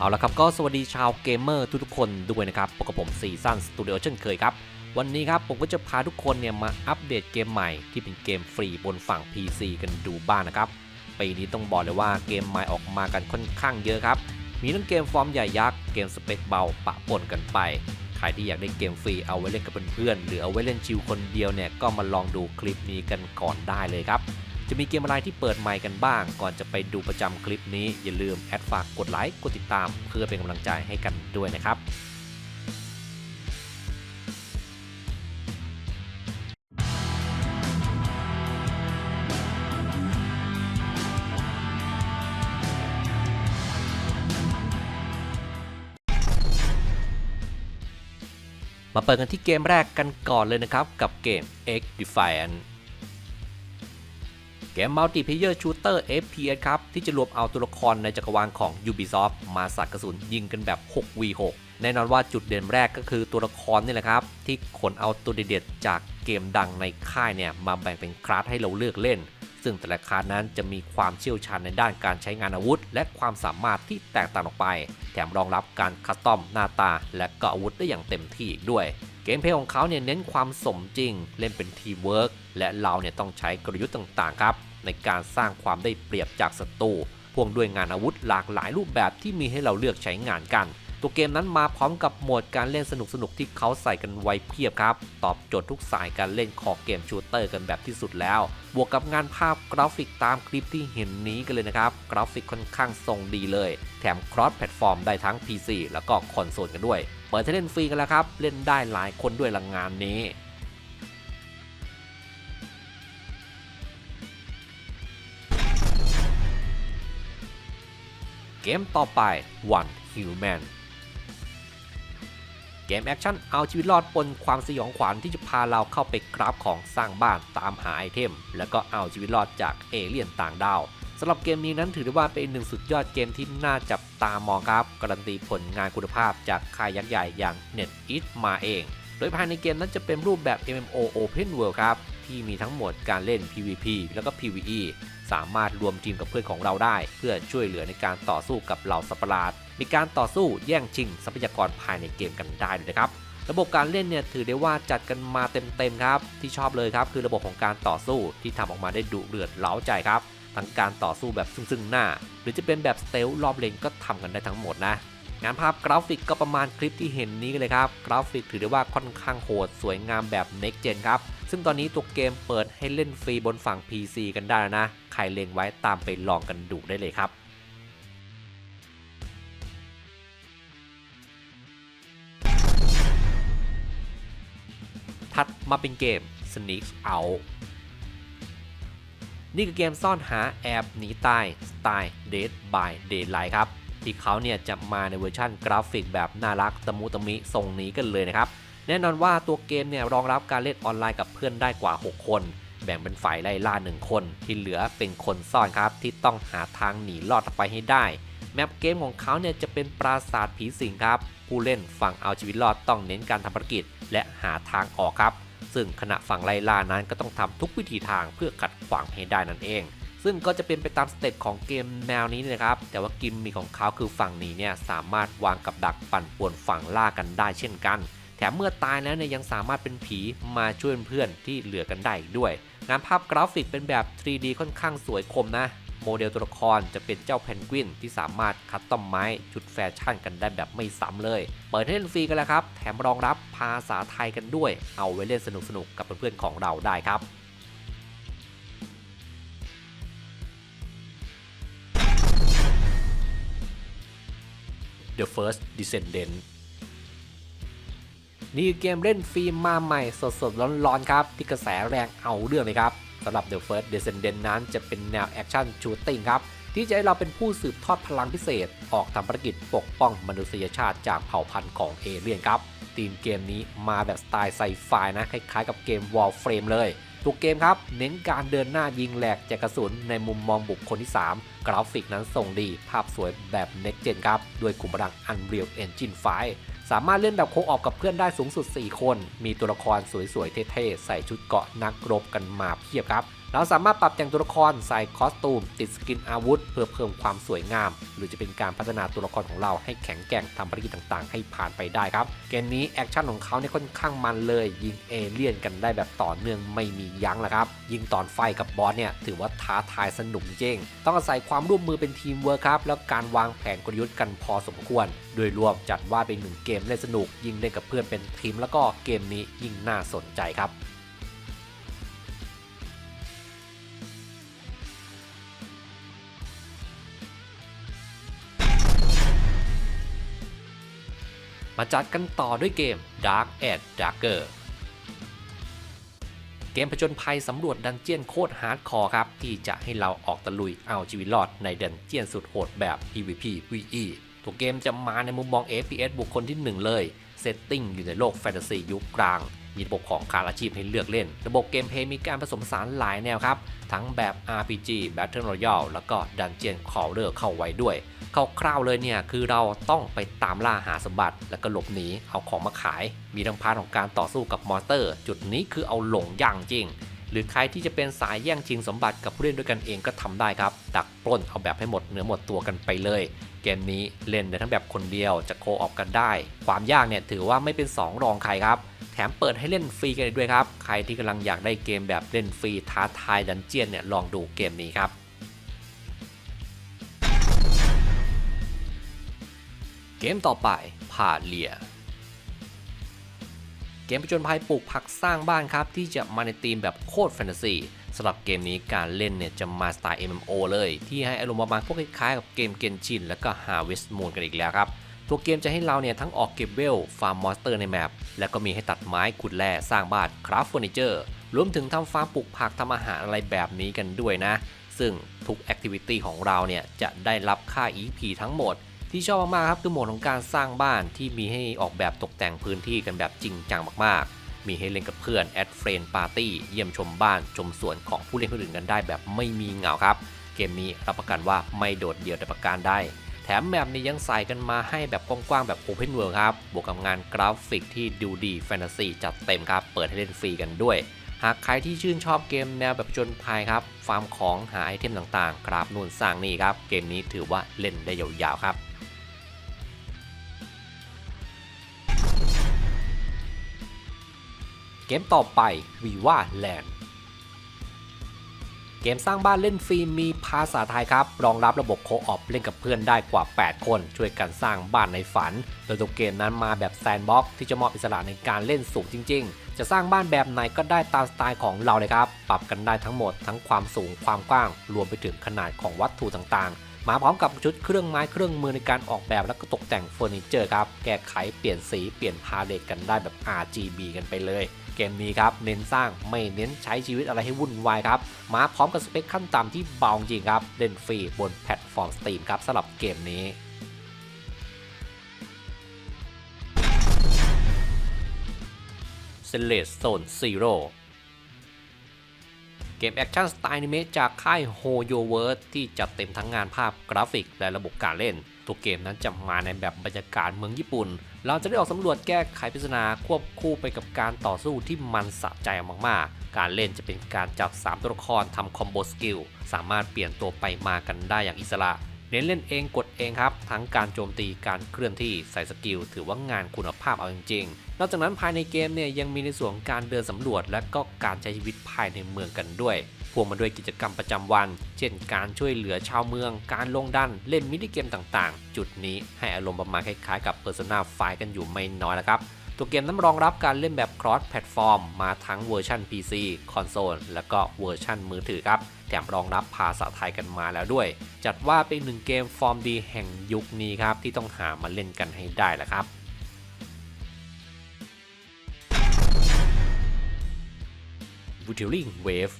เอาละครับก็สวัสดีชาวเกมเมอร์ทุกๆคนด้วยนะครับพบกับผมซีซันสตูดิโอเช่นเคยครับ วันนี้ครับผมก็จะพาทุกคนเนี่ยมาอัปเดตเกมใหม่ที่เป็นเกมฟรีบนฝั่ง PC กันดูบ้างนะครับปีนี้ต้องบอกเลยว่าเกมใหม่ออกมากันค่อนข้างเยอะครับ มีทั้งเกมฟอร์มใหญ่ยักษ์เกมสเปคเบาปะปนกันไป ใครที่อยากได้เกมฟรีเอาไว้เล่นกับเพื่อนๆหรือเอาไว้เล่นชิลคนเดียวเนี่ยก็มาลองดูคลิปนี้กันก่อนได้เลยครับ จะมีเกมอะไรที่เปิดใหม่กันบ้าง ก่อนจะไปดูประจำคลิปนี้อย่าลืมแอดฝากกดไลค์กดติดตาม เพื่อเป็นกำลังใจให้กันด้วยนะครับมาเปิดกันที่เกมแรกกันก่อนเลยนะครับ กับเกม X Defiant เกมมัลติเพเยอร์ชูเตอร์ FPS ครับ ที่จะรวมเอาตัวละครในจักรวาลของ Ubisoft มาสัดกระสุนยิงกันแบบ 6v6 แน่นอนว่าจุดเด่นแรกก็คือตัวละครนี่แหละครับ ที่ขนเอาตัวเด็ดๆจากเกมดังในค่ายเนี่ยมาแบ่งเป็นคลาสให้เราเลือกเล่น ซึ่งแต่ละคลาสนั้นจะมีความเชี่ยวชาญในด้านการใช้งานอาวุธ และความสามารถที่แตกต่างออกไป แถมรองรับการคัสตอมหน้าตาและก็อาวุธได้อย่างเต็มที่อีกด้วย มเพลย์ของเขาเนี่ยเน้นความสมจริง เล่นเป็นทีมเวิร์กและเราเนี่ยต้องใช้กลยุทธ์ต่างๆครับ ในการสร้างความได้เปรียบจากศัตรูพ่วงด้วยงานอาวุธหลากหลายรูปแบบที่มีให้เราเลือกใช้งานกัน ตัวเกมนั้นมาพร้อมกับโหมดการเล่นสนุกๆที่เขาใส่กันไว้เพียบครับ ตอบโจทย์ทุกสายการเล่นของเกมชูเตอร์กันแบบที่สุดแล้ว บวกกับงานภาพกราฟิกตามคลิปที่เห็นนี้กันเลยนะครับ กราฟิกค่อนข้างทรงดีเลย แถมครอสแพลตฟอร์มได้ทั้ง PC แล้วก็คอนโซลกันด้วย เปิดให้เล่นฟรีกันแล้วครับ เล่นได้หลายคนด้วยลังงานนี้เกมต่อไป One Human เกมแอคชั่นเอาชีวิตรอดบนความสยองขวัญที่จะพาเราเข้าไปกราฟของสร้างบ้านตามหาไอเทม แล้วก็เอาชีวิตรอดจากเอเลี่ยนต่างดาว สำหรับเกมนี้นั้นถือได้ว่าเป็นหนึ่งสุดยอดเกมที่น่าจับตามองครับ การันตีผลงานคุณภาพจากค่ายยักษ์ใหญ่อย่าง NetEase มาเอง โดยภายในเกมนั้นจะเป็นรูปแบบ MMO Open World ครับ ที่มีทั้งหมดการเล่น PVP แล้วก็ PVE สามารถรวมทีมกับเพื่อนของเราได้ เพื่อช่วยเหลือในการต่อสู้กับเหล่าสัตว์ประหลาด มีการต่อสู้แย่งชิงทรัพยากรภายในเกมกันได้เลยนะครับระบบการเล่นเนี่ยถือได้ว่าจัดกันมาเต็มๆครับ ที่ชอบเลยครับคือระบบของการต่อสู้ที่ทำออกมาได้ดุเดือดเล้าใจครับ ทั้งการต่อสู้แบบซึ่งๆหน้า หรือจะเป็นแบบสเตลรอบเลนก็ทำกันได้ทั้งหมดนะ งานภาพกราฟิกก็ประมาณคลิปที่เห็นนี้เลยครับ กราฟิกถือได้ว่าค่อนข้างโหด สวยงามแบบ Next Gen ครับ ซึ่งตอนนี้ตัวเกมเปิดให้เล่นฟรีบนฝั่ง PC กันได้นะ ใครเล็งไว้ตามไปลองกันดูได้เลยครับถัดมาเป็นเกม Sneak Out นี่คือเกมซ่อนหาแอบหนีตายสไตล์ Dead by Daylight ครับ ที่เขาเนี่ยจะมาในเวอร์ชันกราฟิกแบบน่ารักตะมุตะมิทรงนี้กันเลยนะครับ แน่นอนว่าตัวเกมเนี่ยรองรับการเล่นออนไลน์กับเพื่อนได้กว่า 6 คน แบ่งเป็นฝ่ายไล่ล่า 1 คน ที่เหลือเป็นคนซ่อนครับ ที่ต้องหาทางหนีรอดไปให้ได้ แมปเกมของเขาเนี่ยจะเป็นปราสาทผีสิงครับ ผู้เล่นฝั่งเอาชีวิตรอดต้องเน้นการทำภารกิจ และหาทางออกครับ ซึ่งขณะฝั่งไล่ล่านั้นก็ต้องทำทุกวิธีทางเพื่อขัดขวางให้ได้นั่นเอง ซึ่งก็จะเป็นไปตามสเต็ปของเกมแนวนี้นะครับ แต่ว่ากิมมีของเขาคือฝั่งนี้เนี่ยสามารถวางกับดักปั่นป่วนฝั่งล่ากันได้เช่นกัน แถมเมื่อตายแล้วเนี่ยยังสามารถเป็นผีมาช่วยเพื่อนที่เหลือกันได้อีกด้วย งานภาพกราฟิกเป็นแบบ 3D ค่อนข้างสวยคมนะ โมเดลตัวละครจะเป็นเจ้าเพนกวินที่สามารถคัดต้อมไม้ชุดแฟชั่นกันได้แบบไม่ซ้ำเลย เปิดให้เล่นฟรีกันแล้วครับ แถมรองรับภาษาไทยกันด้วย เอาไว้เล่นสนุกๆกับเพื่อนๆของเราได้ครับ The First Descendant นี่คือเกมเล่นฟรีมาใหม่สดๆร้อนๆครับ ที่กระแสแรงเอาเรื่องเลยครับ สำหรับ The First Descendant นั้นจะเป็นแนวแอคชั่นชูตติ้งครับ ที่จะให้เราเป็นผู้สืบทอดพลังพิเศษ ออกทำภารกิจปกป้องมนุษยชาติจากเผ่าพันธุ์ของเอเลี่ยนครับทีมเกมนี้มาแบบสไตล์ไซไฟนะ คล้ายๆกับเกม Warframe เลยตัวเกมครับ เน้นการเดินหน้ายิงแหลกแจกกระสุนในมุมมองบุคคลที่ 3 กราฟิกนั้นทรงดี ภาพสวยแบบ Next Gen ครับ ด้วยกลุ่มพลัง Unreal Engine 5 สามารถเล่นแบบโคออกกับเพื่อนได้สูงสุด 4 คน มีตัวละครสวยๆ เท่ๆ ใส่ชุดเกาะนักรบกันมาเพียบครับ เราสามารถปรับแต่งตัวละครใส่คอสตูม ติดสกินอาวุธ เพื่อเพิ่มความสวยงาม หรือจะเป็นการพัฒนาตัวละครของเราให้แข็งแกร่งทำภารกิจต่างๆ ให้ผ่านไปได้ครับ เกมนี้แอคชั่นของเขาเนี่ยค่อนข้างมันเลย ยิงเอเลี่ยนกันได้แบบต่อเนื่องไม่มียั้งละครับ ยิงตอนไฟกับบอสเนี่ยถือว่าท้าทายสนุกจริงต้องอาศัยความร่วมมือเป็นทีมเวิร์คครับแล้วการวางแผนกลยุทธ์กันพอสมควร โดยรวมจัดว่าเป็นหนึ่งเกมเล่นสนุก ยิงเล่นกับเพื่อนเป็นทีมแล้วก็เกมนี้ยิ่งน่าสนใจครับ มาจัดกันต่อด้วยเกม Dark and Darker เกมผจญภัยสำรวจดันเจียนโคตรฮาร์ดคอร์ครับ ที่จะให้เราออกตะลุยเอาชีวิตรอดในดันเจียนสุดโหดแบบ PVP VE ตัวเกมจะมาในมุมมอง FPS บุคคลที่ 1 เลย เซตติ้งอยู่ในโลกแฟนตาซียุคกลาง มีระบบของคาราชีพให้เลือกเล่น ระบบเกมเพย์มีการผสมผสานหลายแนวครับ ทั้งแบบ RPG Battle Royale แล้วก็ Dungeon Crawler เข้าไว้ด้วยคร่าวๆเลยเนี่ยคือเราต้องไปตามล่าหาสมบัติ แล้วก็หลบหนีเอาของมาขาย มีทั้งพาร์ทของการต่อสู้กับมอนสเตอร์ จุดนี้คือเอาหลงอย่างจริง หรือใครที่จะเป็นสายแย่งชิงสมบัติกับผู้เล่นด้วยกันเองก็ทำได้ครับ ดักปล้นเอาแบบให้หมดเนื้อหมดตัวกันไปเลย เกมนี้เล่นได้ทั้งแบบคนเดียวจะโคออกกันได้ ความยากเนี่ยถือว่าไม่เป็น 2 รองใครครับ แถมเปิดให้เล่นฟรีกันด้วยครับ ใครที่กำลังอยากได้เกมแบบเล่นฟรีท้าทายดันเจียนเนี่ยลองดูเกมนี้ครับเกมต่อไปพาเลีย เกมผจญภัยปลูกผักสร้างบ้านครับ ที่จะมาในธีมแบบโคตรแฟนตาซี สำหรับเกมนี้การเล่นเนี่ยจะมาสไตล์ MMO เลย ที่ให้อารมณ์ประมาณพวกคล้ายๆกับเกมเกนชินแล้วก็ Harvest Moon กันอีกแล้วครับ ตัวเกมจะให้เราเนี่ยทั้งออกเก็บเวล ฟาร์มมอนสเตอร์ในแมปแล้วก็มีให้ตัดไม้ขุดแร่สร้างบ้านคราฟเฟอร์นิเจอร์รวมถึงทำฟาร์มปลูกผักทำอาหารอะไรแบบนี้กันด้วยนะ ซึ่งทุกแอคทิวิตี้ของเราเนี่ยจะได้รับค่า EP ทั้งหมดที่ชอบมากๆครับคือโหมดของการสร้างบ้านที่มีให้ออกแบบตกแต่งพื้นที่กันแบบจริงจังมากๆ มีให้เล่นกับเพื่อนแอดเฟรนปาร์ตี้เยี่ยมชมบ้านชมสวนของผู้เล่นคนอื่นกันได้แบบไม่มีเหงาครับ เกมนี้รับประกันว่าไม่โดดเดี่ยวแต่ประการได้แถมแมปนี้ยังใส่กันมาให้แบบกว้างๆ แบบ Open World ครับ บวกกับงานกราฟิกที่ดูดีแฟนตาซีจัดเต็มครับ เปิดให้เล่นฟรีกันด้วย หากใครที่ชื่นชอบเกมแนวแบบจญภัยครับ ฟาร์มของหาไอเทมต่างๆ กราบนู่นสร้างนี่ครับ เกมนี้ถือว่าเล่นได้ยาวๆครับ เกมต่อไปวีว่าแลนด์เกมสร้างบ้านเล่นฟรีมีภาษาไทยครับ รองรับระบบโคออปเล่นกับเพื่อนได้กว่า 8 คน ช่วยกันสร้างบ้านในฝัน โดยตัวเกมนั้นมาแบบแซนด์บ็อกที่จะมอบอิสระในการเล่นสูงจริง ๆ จะสร้างบ้านแบบไหนก็ได้ตามสไตล์ของเราเลยครับ ปรับกันได้ทั้งหมดทั้งความสูงความกว้าง รวมไปถึงขนาดของวัตถุต่างๆ มาพร้อมกับชุดเครื่องไม้เครื่องมือในการออกแบบและก็ตกแต่งเฟอร์นิเจอร์ครับ แก้ไขเปลี่ยนสีเปลี่ยนพาเลตกันได้แบบ RGB กันไปเลย เกมนี้ครับ เน้นสร้างไม่เน้นใช้ชีวิตอะไรให้วุ่นวายครับ มาพร้อมกับสเปคขั้นต่ำที่เบาจริงครับ เล่นฟรีบนแพลตฟอร์ม Steam ครับสำหรับเกมนี้เซเลสโซนซีโร่ เกมแอคชั่นสไตล์นิเมะจากค่ายโฮโยเวิร์ดที่จัดเต็มทั้งงานภาพกราฟิกและระบบการเล่น ตัวเกมนั้นจะมาในแบบบรรยากาศเมืองญี่ปุ่น เราจะได้ออกสำรวจแก้ไขปริศนาควบคู่ไปกับการต่อสู้ที่มันสะใจมากๆ การเล่นจะเป็นการจับ 3 ตัวละครทำคอมโบสกิลสามารถเปลี่ยนตัวไปมากันได้อย่างอิสระ เน้นเล่นเองกดเองครับ ทั้งการโจมตีการเคลื่อนที่ใส่สกิล ถือว่างานคุณภาพเอาจริงๆ นอกจากนั้นภายในเกมเนี่ยยังมีในส่วนการเดินสำรวจ และก็การใช้ชีวิตภายในเมืองกันด้วยพ่วงมาด้วยกิจกรรมประจำวัน เช่น การช่วยเหลือชาวเมือง การลงดัน เล่นมินิเกมต่างๆ จุดนี้ให้อารมณ์ประมาณคล้ายๆ กับ Persona 5 กันอยู่ไม่น้อยแล้วครับ ตัวเกมนั้นรองรับการเล่นแบบ cross platform มาทั้งเวอร์ชัน PC คอนโซลและก็เวอร์ชันมือถือครับ แถมรองรับภาษาไทยกันมาแล้วด้วย จัดว่าเป็นหนึ่งเกมฟอร์มดีแห่งยุคนี้ครับ ที่ต้องหามาเล่นกันให้ได้แหละครับวูติลิ่งเวฟ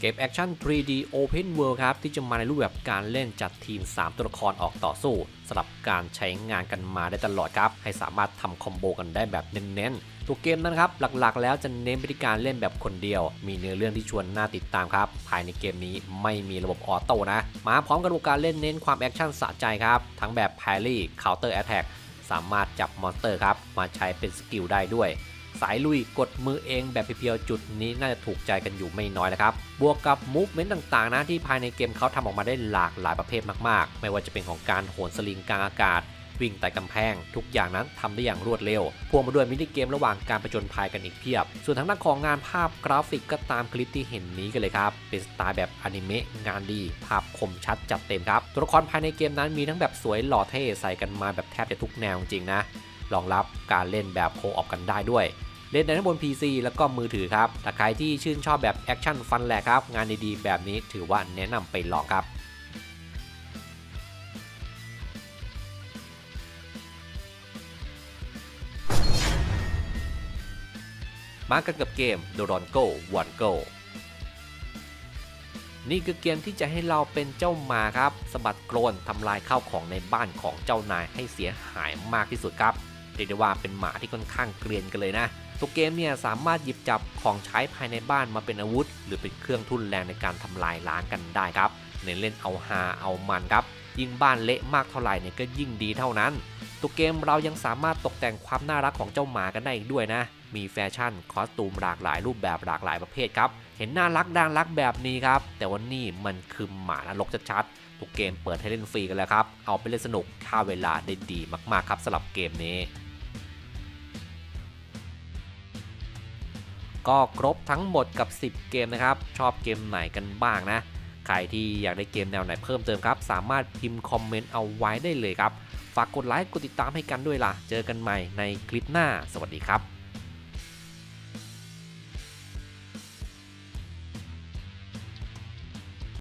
เกมแอคชั่น 3D Open World ครับ ที่จะมาในรูปแบบการเล่นจัดทีม 3 ตัวละครออกต่อสู้สำหรับการใช้งานกันมาได้ตลอดครับ ให้สามารถทำคอมโบกันได้แบบเน้นๆ ตัวเกมนั้นครับ หลักๆ แล้วจะเน้นไปที่การเล่นแบบคนเดียว มีเนื้อเรื่องที่ชวนน่าติดตามครับ ภายในเกมนี้ไม่มีระบบออโต้นะ มาพร้อมกับการเล่นเน้นความแอคชั่นสะใจครับ ทั้งแบบ Parry Counter Attack สามารถจับมอนสเตอร์ครับมาใช้เป็นสกิลได้ด้วย สายลุยกดมือเองแบบเพียวๆจุดนี้น่าจะถูกใจกันอยู่ไม่น้อยนะครับ บวกกับมูฟเมนต์ต่างๆนะที่ภายในเกมเขาทำออกมาได้หลากหลายประเภทมากๆ ไม่ว่าจะเป็นของการโหนสลิงกลางอากาศวิ่งไต่กำแพง ทุกอย่างนั้นทำได้อย่างรวดเร็วพ่วงมาด้วยมินิเกมระหว่างการประจนภัยกันอีกเพียบ ส่วนทางด้านของงานภาพกราฟิกก็ตามคลิปที่เห็นนี้กันเลยครับ เป็นสไตล์แบบอนิเมะงานดี ภาพคมชัดจัดเต็มครับ ตัวละครภายในเกมนั้นมีทั้งแบบสวยหล่อเท่ใส่กันมาแบบแทบจะทุกแนวจริงๆนะ รองรับการเล่นแบบโคออฟกันได้ด้วย เล่นได้ทั้งบน PC แล้วก็มือถือครับถ้าใครที่ชื่นชอบแบบแอคชั่นฟันแหลกครับ งานดีๆแบบนี้ถือว่าแนะนำไปลองครับมากันกับเกม d o r o n Go One Go นี่คือเกมที่จะให้เราเป็นเจ้าหมาครับสะบัดโกรนทำลายข้าวของในบ้านของเจ้านายให้เสียหายมากที่สุดครับ เรียกได้ว่าเป็นหมาที่ค่อนข้างเกรียนกันเลยนะตัวเกมเนี่ยสามารถหยิบจับของใช้ภายในบ้านมาเป็นอาวุธ หรือเป็นเครื่องทุ่นแรงในการทำลายล้างกันได้ครับเน้นเล่นเอาฮาเอามันครับยิ่งบ้านเละมากเท่าไหร่เนี่ยก็ยิ่งดีเท่านั้น ตัวเกมเรายังสามารถตกแต่งความน่ารักของเจ้าหมากันได้อีกด้วยนะ มีแฟชั่นคอสตูมหลากหลายรูปแบบหลากหลายประเภทครับ เห็นน่ารักดังรักแบบนี้ครับ แต่ว่านี่มันคือหมานรกชัดๆตัวเกมเปิดให้เล่นฟรีกันแล้วครับ เอาไปเล่นสนุกฆ่าเวลาได้ดีมากๆครับสำหรับเกมนี้ ก็ครบทั้งหมดกับ 10 เกมนะครับ ชอบเกมไหนกันบ้างนะ ใครที่อยากได้เกมแนวไหนเพิ่มเติมครับ สามารถพิมพ์คอมเมนต์เอาไว้ได้เลยครับ ฝากกดไลค์กดติดตามให้กันด้วยล่ะ เจอกันใหม่ในคลิปหน้า สวัสดีครับ